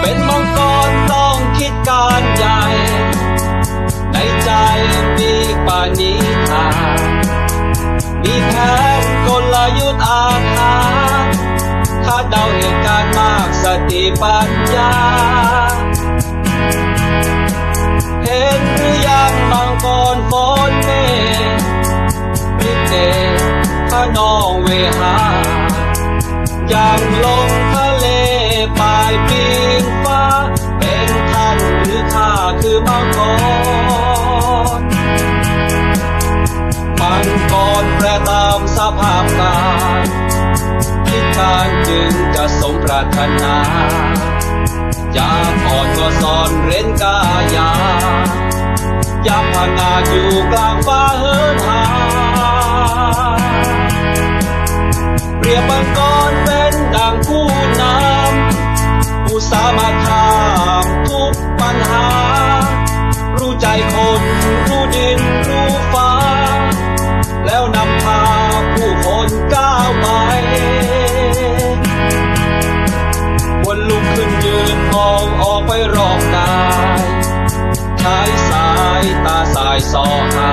เป็นมังกรต้องคิดการใหญ่ ในใจมีปานิธามีแผนกลยุทธ์อาหารคาเดาเหตุการณ์มากสติปัญญา เห็นหรือยังมังกรฝนเมฆฤทธิ์เดชข้านองเวหาอย่างลงายปีนฟ้า เป็นท่านหรือข้าคือมังกรมังกรแปรตามสภาพกายคิการจึงจะสมปรารถนาอยากอ่อนก็สอนเร้นกายาอยากพังงาอยู่กลางฟ้าเหินหาเปรียบมังกรเป็นดังผู้ สามารถข้ามทุกปัญหา รู้ใจคนรู้ดินรู้ฟ้า แล้วนำพาผู้คนก้าวไปวันลุกขึ้นยืนมองออกไปรอบกายใช้สายตาสายสอหา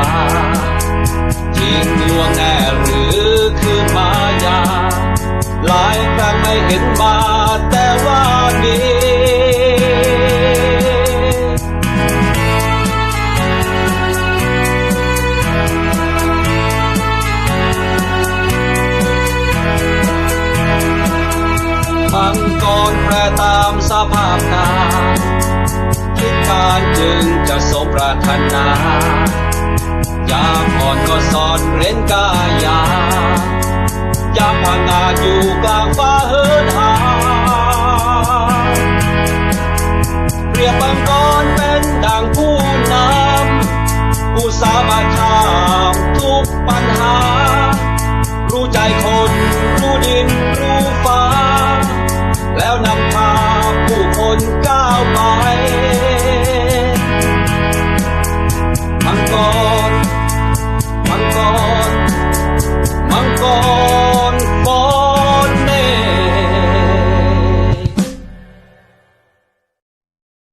จริงลวงแน่หรือคือมายา หลายครั้งไม่เห็นมา มังกรแปรตามสภาพกายคิดการจึงจะสมปรารถนายากอ่อนก็สอนเร้นกายายาพังงาอยู่กลางฟ้าำผู้สา